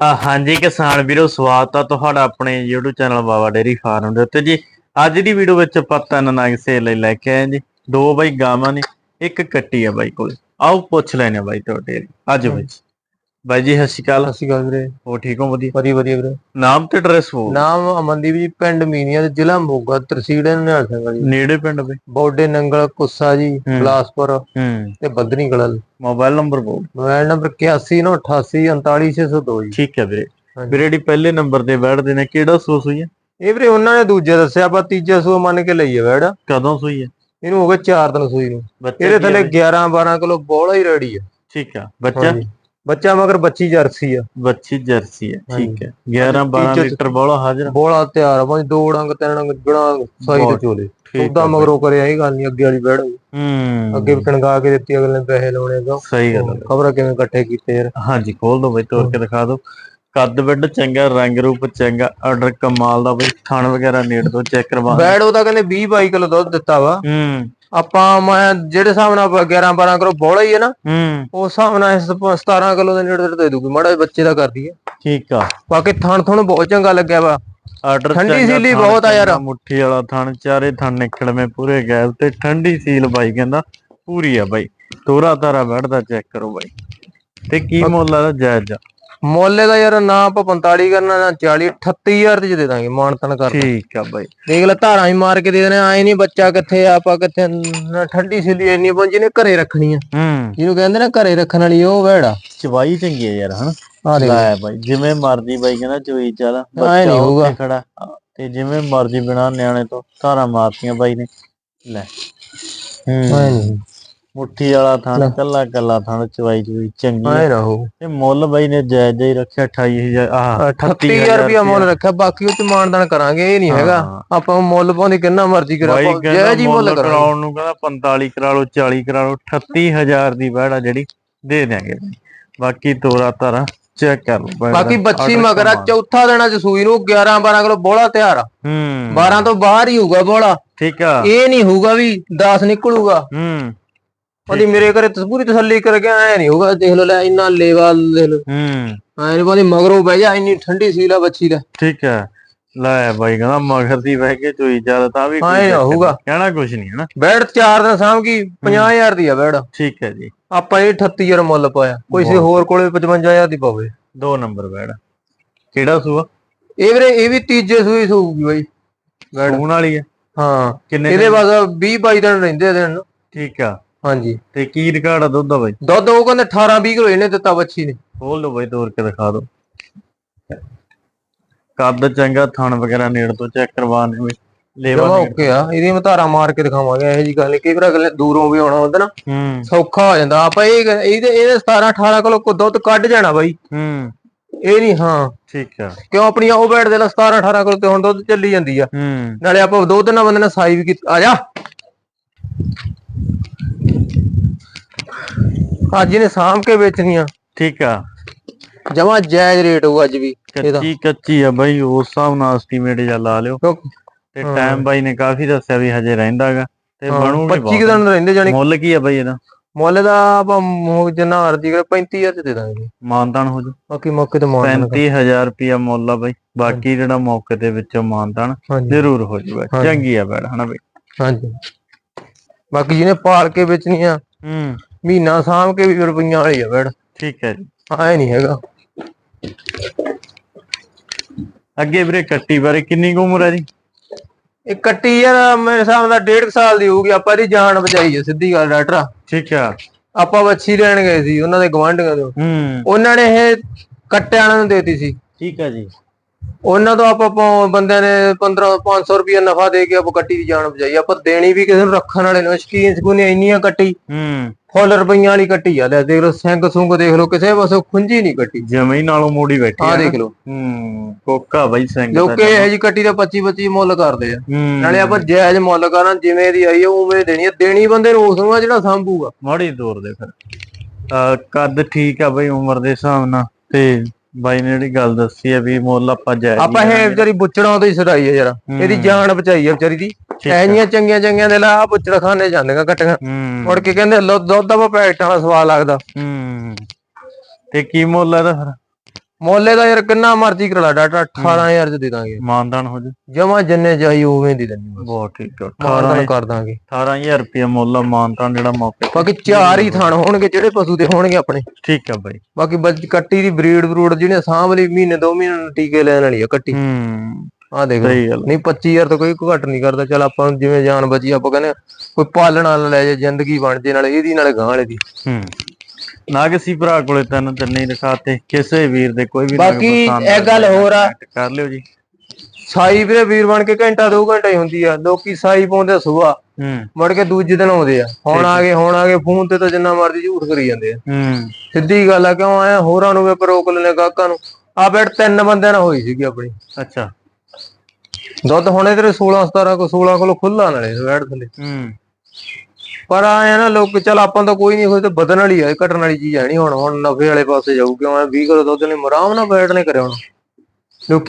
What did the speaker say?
ਆ ਹਾਂਜੀ ਕਿਸਾਨ ਵੀਰੋ ਸਵਾਗਤ ਆ ਤੁਹਾਡਾ ਆਪਣੇ YouTube channel Baba dairy farm ਦੇ ਉੱਤੇ ਜੀ। ਅੱਜ ਦੀ ਵੀਡੀਓ ਵਿੱਚ ਆਪਾਂ ਤਿੰਨ ਨਗ ਸੇਲ ਲਈ ਲੈ ਕੇ ਆਏ ਜੀ। ਦੋ ਬਾਈ ਗਾਵਾਂ ਨੇ ਇੱਕ ਕੱਟੀ ਆ ਬਾਈ ਕੋਲ। ਆਓ ਪੁੱਛ ਲੈਣੇ ਬਾਈ ਤੁਹਾਡੇ। ਅੱਜ ਵਿੱਚ ਬਾਈ ਜੀ ਸਤਿ ਸ਼੍ਰੀ ਅਕਾਲ। ਸਤਿ ਸ਼੍ਰੀ ਅਕਾਲ ਵੀਰੇ। ਹੋ ਠੀਕ ਹੋ ਵਧੀਆ? ਵਧੀਆ ਵਧੀਆ ਵੀਰੇ। ਨਾਮ ਤੇ ਐਡਰੈਸ ਹੋ ਨਾਮ ਅਮਨਦੀਪ ਜੀ ਪਿੰਡ ਮੀਨੀਆ ਤੇ ਜ਼ਿਲ੍ਹਾ ਮੋਗਾ ਤਹਿਸੀਲ ਨਿਹਾਲ ਸਿੰਘ ਜੀ। ਨੇੜੇ ਪਿੰਡ ਬਈ? ਬੋਡੇ ਨੰਗਲ ਕੁੱਸਾ ਜੀ ਬਲਾਸਪੁਰ ਹੂੰ। ਤੇ ਬੱਦਨੀ ਕਲਲ। ਮੋਬਾਈਲ ਨੰਬਰ ਬੋਲ। ਮੋਬਾਈਲ ਨੰਬਰ 8198839602 ਜੀ। ਠੀਕ ਹੈ ਵੀਰੇ। ਵੀਰੇ ਜਿਹੜੀ ਪਹਿਲੇ ਨੰਬਰ ਤੇ ਬੈਠਦੇ ਨੇ ਕਿਹੜਾ ਸੂਸ ਹੋਈ ਹੈ? ਇਹ ਵੀਰੇ ਉਹਨਾਂ ਨੇ ਦੂਜੇ ਦੱਸਿਆ ਆਪਾਂ ਤੀਜਾ ਸੂ ਮੰਨ ਕੇ ਲਈਏ ਵੈੜ। ਕਦੋਂ ਸੂਈ ਹੈ? ਇਹਨੂੰ ਹੋ ਗਏ 4 ਦਿਨ ਸੂਈ ਨੂੰ। ਇਹਦੇ ਥੱਲੇ ਹੈ? 11 12 ਕਿਲੋ ਬੋਲਾ ਹੀ ਰੈਡੀ ਆ। ਠੀਕ ਆ। ਬੱਚਾ। ਬੱਚਾ ਮਗਰ ਬੱਚੀ ਜਰਸੀ ਆ। ਬੱਚੀ ਜਰਸੀ ਹੈ ਠੀਕ। ਹੈ। 11 12 ਤੀਜੇ ਚ- ਲੀਟਰ ਬੋਲਾ ਹਾਜ਼ਰ ਬੋਲਾ ਤਿਆਰ ਆ ਦੋ ਡੰਗ ਤਿੰਨ ਡੰਗ ਜਣਾ ਸਾਈ ਤੇ ਚੋਲੇ। ਉਦਾਂ ਆ ਮਗਰੋਂ ਕਰਿਆ ਇਹ ਗੱਲ ਨਹੀਂ ਅੱਗੇ ਵਾਲੀ ਹੋਈ। ਹੂੰ। ਅੱਗੇ ਵੀ ਕਣਗਾ ਕੇ ਦਿੱਤੀ ਅਗਲੇ ਨੇ ਪੈਸੇ ਲਾਉਣੇ ਅਗਾਂਹ। ਸਹੀ ਗੱਲ ਖਬਰ ਕਿਵੇਂ ਇਕੱਠੇ ਕੀਤੇ ਯਾਰ? ਹਾਂਜੀ ਖੋਲ ਦੋ ਬਈ ਤੋੜ ਕੇ ਦਿਖਾ ਦਿਓ ਕੱਦ ਵੱਡ ਚੰਗਾ ਰੰਗ ਰੂਪ ਚੰਗਾ ਆਰਡਰ ਕਮਾਲ ਦਾ ਬਈ ਥਣ ਵਗੈਰਾ ਨੇੜ ਤੋਂ ਚੈੱਕ ਕਰਵਾ ਬੈਡ ਉਹ ਤਾਂ ਕਹਿੰਦੇ 20 22 ਕਿਲੋ ਦੁੱਧ ਦਿੱਤਾ ਵਾ। ਹੂੰ। ਆਪਾਂ ਮੈਂ ਜਿਹੜੇ ਹਿਸਾਬ ਨਾਲ ਆਪਾਂ 11 12 ਕਿਲੋ ਬੋਲਾ ਹੀ ਹੈ ਨਾ ਹੂੰ। ਉਸ ਹਿਸਾਬ ਨਾਲ ਇਸ ਪ- 17 ਕਿਲੋ ਦੇ ਨੇੜੇ ਤੇੜੇ ਦੇ ਦੂਗੀ ਮਾੜਾ ਜਿਹਾ ਬੱਚੇ ਦਾ ਕਰਦੀ ਹੈ ਠੀਕ ਆ। ਬਾਕੀ ਥਣ ਥਣ ਬਹੁਤ ਚੰਗਾ ਲੱਗਿਆ ਵਾ। ਆਰਡਰ ਠੰਡੀ ਸੀਲੀ ਬਹੁਤ ਆ ਯਾਰ। ਮੁੱਠੀ ਵਾਲਾ ਥਣ ਚਾਰੇ ਥਣ ਨਿਕਲਵੇਂ ਪੂਰੇ ਗੈਪ ਤੇ ਠੰਡੀ ਸੀਲ ਬਾਈ ਕਹਿੰਦਾ ਪੂਰੀ ਆ ਬਾਈ। ਤੋਰਾ ਤਾਰਾ ਬੈਠਦਾ ਚੈੱਕ ਕਰੋ ਬਾਈ। ਤੇ ਕੀ ਮੁੱਲ ਆ ਜਾਇਜ਼ ਆ? ਮੁੱਲੇ ਦਾ ਯਾਰ ਨਾ ਆਪਾਂ 45 ਕਰਨਾ ਨਾ 40 38000 ਚ ਦੇ ਦਾਂਗੇ ਮਾਨ ਤਨ ਕਰ ਠੀਕ ਆ ਬਾਈ। ਦੇਖ ਲੈ ਧਾਰਾਂ ਹੀ ਮਾਰ ਕੇ ਦੇ ਦੇਣੇ ਆਏ ਨਹੀਂ ਬੱਚਾ ਕਿੱਥੇ ਆ, ਆਪਾਂ ਕਿੱਥੇ ਨਾ ਠੰਡੀ ਸੀਲੀ ਇੰਨੀ ਪਹੁੰਚੀ ਨੇ ਘਰੇ ਰੱਖਣੀ ਆ। ਹੂੰ। ਜਿਹਨੂੰ ਕਹਿੰਦੇ ਨਾ ਘਰੇ ਰੱਖਣ ਵਾਲੀ ਉਹ ਵੈੜਾ। ਚਵਾਈ ਚੰਗੀ ਆ ਯਾਰ ਹਨਾ? ਆ ਦੇਖ ਲੈ ਬਾਈ ਜਿਵੇਂ ਮਰਜ਼ੀ ਬਾਈ ਕਹਿੰਦਾ ਚੋਈ ਚੱਲ। ਬੱਚਾ ਹੋਊਗਾ। ਖੜਾ ਤੇ ਜਿਵੇਂ ਮਰਜ਼ੀ ਬਿਨਾ ਨਿਆਣੇ ਤੋਂ ਧਾਰਾਂ ਮਾਰਤੀਆਂ ਬਾਈ ਨੇ। ਲੈ। ਹੂੰ ਮੁੱਠੀ ਵਾਲਾ ਥਣ ਕੱਲਾ ਕੱਲਾ ਥਣ ਚਵਾਈ ਚੋਈ ਚੰਗੀ ਆ। ਐ ਨਾ ਹੋ ਤੇ ਮੁੱਲ ਬਾਈ ਨੇ ਜਾਇਜ਼ ਹੀ ਰੱਖਿਆ 28000 ਆਹ 38000 ਰੁਪਇਆ ਮੁੱਲ ਰੱਖਿਆ ਬਾਕੀ ਉਹ ਚ ਮਾਨਦਾਨ ਕਰਾਂਗੇ ਇਹ ਨਹੀਂ ਹੈਗਾ। ਹਾਂ। ਆਪਾਂ ਮੁੱਲ ਪਾਉਂਦੇ ਕਿੰਨਾ ਮਰਜ਼ੀ ਕਰਾ ਬਾਈ ਜੈ ਕਹਿੰਦਾ ਜੀ ਮੁੱਲ ਕਰਾਉਣ ਨੂੰ ਕਹਿੰਦਾ 45 ਕਰਾ ਲਓ 40 ਕਰਾ ਲਓ 38000 ਦੀ ਬੈੜਾ ਜਿਹੜੀ ਦੇ ਦਿਆਂਗੇ। ਬਾਈ ਬਾਕੀ ਤੋਰਾ ਤਾਰਾ ਚੈੱਕ ਕਰ ਲਓ ਬਾਕੀ ਬੱਚੀ ਮਗਰਾ। ਚੌਥਾ ਦੇਣਾ ਚ ਸੂਈ ਨੂੰ 11 12 ਕਿਲੋ ਬੋਲਾ ਤਿਆਰ ਆ। ਹੂੰ। 12 ਤੋਂ ਬਾਹਰ ਹੀ ਹੋਊਗਾ ਬੋਲਾ ਠੀਕ ਆ। ਇਹ ਨਹੀਂ ਹੋਊਗਾ ਵੀ 10 ਨਿਕਲੂਗਾ। ਹੂੰ। ਉਹਦੀ ਮੇਰੇ ਘਰੇ ਤਸ- ਪੂਰੀ ਤਸੱਲੀ ਕਰ ਗਿਆ ਐ ਨਹੀਂ ਹੋਊਗਾ ਦੇਖ ਲਓ ਲੈ ਇੰਨਾ ਲੇਵਾ ਦੇਖ ਲਓ ਹੂੰ। ਐ ਨਹੀਂ ਪਾਉਂਦੀ ਮਗਰੋਂ ਬਹਿ ਜਾ ਇੰਨੀ ਠੰਡੀ ਸੀਲਾ ਬੱਚੀ ਦਾ। ਠੀਕ ਹੈ ਲੈ ਬਾਈ ਕਹਿੰਦਾ ਮਗਰ ਦੀ ਬਹਿ ਕੇ ਚੋਈ ਚੱਲ ਤਾਂ ਵੀ ਕੋਈ ਹੋਊਗਾ। ਕਹਿਣਾ ਕੁਛ ਨਹੀਂ ਹਨਾ? ਬੈੜ ਚਾਰ ਦਿਨ ਸਾਂਭ ਕੀ? 50000 ਦੀ ਆ ਬੈੜ ਠੀਕ ਹੈ ਜੀ। ਆਪਾਂ ਇਹ 38000 ਮੁੱਲ ਪਾਇਆ। ਕੋਈ ਸੇ ਹੋਰ ਕੋਲੇ 55000 ਦੀ ਪਾਵੇ। ਦੋ ਨੰਬਰ ਬੈੜ ਕਿਹੜਾ ਸੂਆ? ਇਹ ਵੀਰੇ ਇਹ ਵੀ ਤੀਜੇ ਸੂਈ ਸੂਗੀ ਬਾਈ। ਬੈੜ ਸੂਣ ਵਾਲੀ ਹੈ ਹਾਂ। ਕਿੰਨੇ ਇਹਦੇ ਬਾਅਦ 20 22 ਦਿਨ ਰਹਿੰਦੇ ਆ ਦਿਨ। ਨੂੰ ਠੀਕ ਆ। ਹਾਂਜੀ। ਤੇ ਕੀ ਰਿਕਾਰਡ ਆ ਦੁੱਧ ਦਾ ਬਾਈ? ਦੁੱਧ ਉਹ ਕਹਿੰਦੇ 18 20 ਕਿਲੋ ਇਹਨੇ ਦਿੱਤਾ ਬੱਚੀ ਨੇ। ਖੋਲ ਲਓ ਬਾਈ ਤੋੜ ਕੇ ਦਿਖਾ ਦਿਓ। ਕੱਦ ਚੰਗਾ ਥਣ ਵਗੈਰਾ ਨੇੜ ਤੋਂ ਚੈੱਕ ਕਰਵਾਣੇ ਵੀ ਜਮਾ ਲੇਵਾ ਓਕੇ ਆ ਇਹਦੀ ਮੈਂ ਧਾਰਾ ਮਾਰ ਕੇ ਦਿਖਾਵਾਂਗੇ ਇਹੋ ਜੀ ਗੱਲ ਕਈ ਵਾਰ ਅਗਲੇ ਦੂਰੋਂ ਵੀ ਆਉਣਾ ਹੁੰਦਾ ਨਾ ਸੌਖਾ ਹੋ ਜਾਂਦਾ। ਆਪਾਂ ਇਹ ਇਹਦੇ ਇਹਦੇ 17 18 ਕਿਲੋ ਕੋ ਦੁੱਧ ਕੱਢ ਜਾਣਾ ਬਾਈ। ਹੂੰ। ਇਹ ਨਹੀਂ ਹਾਂ। ਠੀਕ ਆ। ਕਿਉਂ ਆਪਣੀਆਂ ਉਹ ਬੈਠ ਦੇ ਲਾ 17 18 ਕਿਲੋ ਤੇ ਹੁਣ ਦੁੱਧ ਚੱਲੀ ਜਾਂਦੀ ਆ। ਹੂੰ। ਨਾਲੇ ਆਪਾਂ ਦੋ ਤਿੰਨ ਬੰਦੇ ਨੇ ਸਾਈ ਵੀ ਕੀਤੀ ਆ ਜਾ। ਅੱਜ ਇਹਨੇ ਸਾਂਭ ਕੇ ਵੇਚਣੀਆਂ। ਠੀਕ ਆ। ਜਮਾ ਜਾਇਜ਼ ਰੇਟ ਹੋਊ ਅੱਜ ਵੀ ਇਹਦਾ। ਕੱਚੀ ਕੱਚੀ ਆ ਬਾਈ ਉਸ ਹਿਸਾਬ ਨਾਲ ਐਸਟੀਮੇਟ ਜਾਂ ਲਾ ਲਿਓ। ਤੇ ਟਾਈਮ ਬਾਈ ਨੇ ਕਾਫੀ ਦੱਸਿਆ ਵੀ ਹਜੇ ਰਹਿੰਦਾਗਾ ਤੇ ਬਣੂ ਵੀ 25 ਕੁ ਦਿਨ ਰਹਿੰਦੇ ਜਾਨੀ ਮੁੱਲ ਕੀ ਆ ਬਾਈ ਇਹਦਾ? ਮੁੱਲ ਦਾ ਆਪਾਂ ਜਿੰਨਾ ਅਰਜੀ ਕਰ 35000 ਚ ਦੇ ਦਾਂਗੇ। ਮਾਨਤਾਨ ਹੋ ਜੂ। ਬਾਕੀ ਮੌਕੇ ਤੇ ਮਾਰ 35000 ਰੁਪਿਆ ਮੁੱਲ ਆ ਬਾਈ। ਬਾਕੀ ਜਿਹੜਾ ਮੌਕੇ ਦੇ ਵਿੱਚੋਂ ਮਾਨਤਾਨ ਜ਼ਰੂਰ ਹੋ ਜੂਗਾ। ਚੰਗੀ ਆ ਬੈੜ ਹਨਾ ਬਾਈ? ਹਾਂਜੀ। ਬਾਕੀ ਜਿਹਨੇ ਪਾਲ ਕੇ ਵੇਚਣੀਆਂ ਹੂੰ। ਮਹੀਨਾ ਸਾਂਭ ਕੇ ਵੀ ਰੁਪਈਆਂ ਵਾਲੀ ਆ ਬੈੜ ਠੀਕ ਹੈ ਜੀ। ਐ ਨਹੀਂ ਹੈਗਾ। ਅੱਗੇ ਵੀਰੇ ਕੱਟੀ ਬਾਰੇ ਕਿੰਨੀ ਕੁ ਉਮਰ ਹੈ ਜੀ? ਇਹ ਕੱਟੀ ਯਾਰ ਮੇਰੇ ਹਿਸਾਬ ਨਾਲ 1.5 ਸਾਲ ਦੀ ਹੋਊਗੀ ਆਪਾਂ ਇਹਦੀ ਜਾਨ ਬਚਾਈ ਹੈ ਸਿੱਧੀ ਗੱਲ ਡਾਕਟਰ ਠੀਕ ਆ। ਆਪਾਂ ਵੱਛੀ ਲੈਣ ਗਏ ਸੀ ਉਹਨਾਂ ਦੇ ਗਵਾਂਢੀਆਂ ਤੋਂ। ਹੂੰ। ਉਹਨਾਂ ਨੇ ਇਹ ਕੱਟਿਆਂ ਨੂੰ ਦੇਤੀ ਸੀ। ਠੀਕ ਆ ਜੀ। ਉਹਨਾਂ ਤੋਂ ਆਪਾਂ ਪੌ- ਬੰਦਿਆਂ ਨੇ 15 500 ਰੁਪਏ ਨਫਾ ਦੇ ਕੇ ਆਪਾਂ ਕੱਟੀ ਦੀ ਜਾਨ ਬਚਾਈ। ਆਪਾਂ ਦੇਣੀ ਵੀ ਕਿਸੇ ਨੂੰ ਰੱਖਣ ਵਾਲੇ ਨੂੰ ਸ਼ਕੀਨ ਸਕੂਨੇ ਇੰਨੀਆਂ ਕੱਟੀ। ਹੂੰ। ਫੁੱਲ ਰੁਪਈਆਂ ਵਾਲੀ ਕੱਟੀ ਆ। ਲੈ ਦੇਖ ਲਓ ਸਿੰਘ ਸੁੰਗ ਦੇਖ ਲਓ ਕਿਸੇ ਪਾਸੋਂ ਖੁੰਝੀ ਨਹੀਂ ਕੱਟੀ। ਜਮਈ ਨਾਲੋਂ ਮੋੜੀ ਬੈਠੀ ਆਹ ਆ ਦੇਖ ਲਓ। ਹੂੰ ਕੋਕਾ ਬਾਈ ਸਿੰਘ ਲੋਕੇ ਇਹ ਜੀ ਕੱਟੀ ਦਾ 25 25 ਮੁੱਲ ਕਰਦੇ ਆ। ਹੂੰ। ਨਾਲੇ ਆਪਾਂ ਜਾਇਜ਼ ਮੁੱਲ ਕਰਾਂ ਜਿਵੇਂ ਦੀ ਆਈ ਆ ਉਵੇਂ ਦੇਣੀ ਆ। ਦੇਣੀ ਬੰਦੇ ਨੂੰ ਉਸ ਨੂੰ ਆ ਜਿਹੜਾ ਸੰਭੂਗਾ। ਮਾੜੀ ਦੂਰ ਦੇ ਫਿਰ। ਅਹ ਕੱਦ ਠੀਕ ਆ ਬਈ ਉਮਰ ਦੇ ਹਿਸਾਬ ਨਾਲ ਤੇ ਬਾਈ ਨੇ ਜਿਹੜੀ ਗੱਲ ਦੱਸੀ ਆ ਵੀ ਮੁੱਲ ਆਪਾਂ ਜਾਇਜ਼ ਆਪਾਂ ਇਹ ਵਿਚਾਰੀ ਬੁੱਚੜਾਂ ਤੋਂ ਹੀ ਸਦਾਈ ਆ ਯਾਰ ਇਹਦੀ ਜਾਨ ਬਚਾਈ ਆ ਵਿਚਾਰੀ ਦੀ। ਐ ਜੀਆਂ ਚੰਗੀਆਂ ਚੰਗੀਆਂ ਦੇ ਲਾ ਬੁੱਚੜ ਖਾਣੇ ਜਾਂਦੀਆਂ ਕੱਟੀਆਂ ਹੂੰ। ਮੁੜ ਕੇ ਕਹਿੰਦੇ ਲੋ ਦੁੱਧ ਦਾ ਪੈਕਟਾਂ ਦਾ ਸਵਾਦ ਲੱਗਦਾ। ਹੂੰ। ਤੇ ਕੀ ਮੁੱਲ ਆ ਇਹਦਾ ਫਿਰ? ਮੁੱਲੇ ਦਾ ਯਾਰ ਕਿੰਨਾ ਮਰਜ਼ੀ ਕਰਾ ਡਾਟਾ 18000 ਚ ਦੇ ਦਾਂਗੇ। ਮਾਨਦਾਨ ਹੋ ਜਾ। ਜਮਾ ਜਿੰਨੇ ਚਾਹੀ ਉਵੇਂ ਦੀ ਦੇਣੀ ਬਹੁਤ ਠੀਕ ਆ ਮਾਰਦਾਨ ਕਰ ਦਾਂਗੇ। 18000 ਰੁਪਏ ਮੁੱਲ ਮਾਨਦਾਨ ਜਿਹੜਾ ਮੌਕੇ। ਬਾਕੀ ਚਾਰ ਹੀ ਥਣ ਹੋਣਗੇ ਜਿਹੜੇ ਪਸ਼ੂ ਦੇ ਹੋਣਗੇ ਆਪਣੇ। ਠੀਕ ਆ ਬਾਈ। ਬਾਕੀ ਬੱਚ- ਕੱਟੀ ਦੀ ਬਰੀਡ ਬਰੂਡ ਜਿਹਨੇ ਸਾਂਭ ਲਈ ਮਹੀਨੇ ਦੋ ਮਹੀਨੇ ਨੂੰ ਟੀਕੇ ਲੈਣ ਵਾਲੀ ਆ ਕੱਟੀ। ਹੂੰ ਆ ਦੇਖ ਨਹੀਂ 25000 ਤੋਂ ਕੋਈ ਘੱਟ ਨਹੀਂ ਕਰਦਾ। ਚਲ ਆਪਾਂ ਨੂੰ ਜਿਵੇਂ ਜਾਨ ਬਚੀ ਆਪਾਂ ਕਹਿੰਦੇ ਕੋਈ ਪਾਲਣ ਵਾਲਾ ਲੈ ਜਾ ਜ਼ਿੰਦਗੀ ਬਣ ਜੇ ਨਾਲੇ ਇਹਦੀ ਨਾਲੇ ਗਾਂ ਵਾਲੇ ਦੀ। ਹੂੰ। ਨਾਗਸੀ ਭਰਾ ਕੋਲੇ ਤੈਨੂੰ ਤਿੰਨੇ ਹੀ ਦਿਖਾਤੇ ਕਿਸੇ ਵੀਰ ਦੇ ਕੋਈ ਵੀ ਨਾਗ ਬਾਕੀ ਪਸੰਦ ਇਹ ਗੱਲ ਹੋਰ ਆ। ਕਰ ਲਿਓ ਜੀ। ਸਾਈ ਵੀਰੇ ਵੀਰ ਬਣ ਕੇ ਘੰਟਾ ਦੋ ਘੰਟਾ ਹੀ ਹੁੰਦੀ ਆ ਲੋਕੀ ਸਾਈ ਪਾਉਂਦੇ ਸੁਬਾ ਹੂੰ। ਮੁੜ ਕੇ ਦੂਜੇ ਦਿਨ ਆਉਂਦੇ ਆ। ਹੁਣ ਆ ਗਏ ਹੁਣ ਆ ਗਏ ਫੋਨ ਤੇ ਤਾਂ ਜਿੰਨਾ ਮਰਜ਼ੀ ਝੂਠ ਕਰੀ ਜਾਂਦੇ ਆ। ਹੂੰ। ਸਿੱਧੀ ਗੱਲ ਆ ਕਿਉਂ ਆਇਆ ਹੋਰਾਂ ਨੂੰ ਵੀ ਆਪਾਂ ਰੋਕ ਲੈਣੇ ਗਾਹਕਾਂ ਨੂੰ। ਆ ਬੈਠ ਤਿੰਨ ਬੰਦਿਆਂ ਨਾਲ ਹੋਈ ਸੀਗੀ ਆਪਣੀ। ਅੱਛਾ। ਦੁੱਧ ਹੁਣੇ ਤੇਰੇ 16 17 ਕੋ 16 ਕਿਲੋ ਖੁੱਲਾ ਨਾਲੇ ਬੈਠ ਥੱਲੇ। ਹੂੰ। ਪਰ ਆਇਆ ਨਾ ਲੋਕ, ਚਲ ਆਪਾਂ ਤਾਂ ਕੋਈ ਨਹੀਂ ਹੋਏ ਤੇ ਬਦਲਣ ਵਾਲੀ ਆ ਘਟਣ ਵਾਲੀ ਚੀਜ਼ ਹੈ ਨਹੀਂ ਹੁਣ ਹੁਣ ਨਫੇ ਵਾਲੇ ਪਾਸੇ ਜਾਊ, ਕਿਉਂ ਐ 20 ਕਿਲੋ ਦੁੱਧ ਨੇ, ਆਰਾਮ ਨਾਲ ਬੈਠ ਨੇ ਕਰਿਆ ਹੁਣ।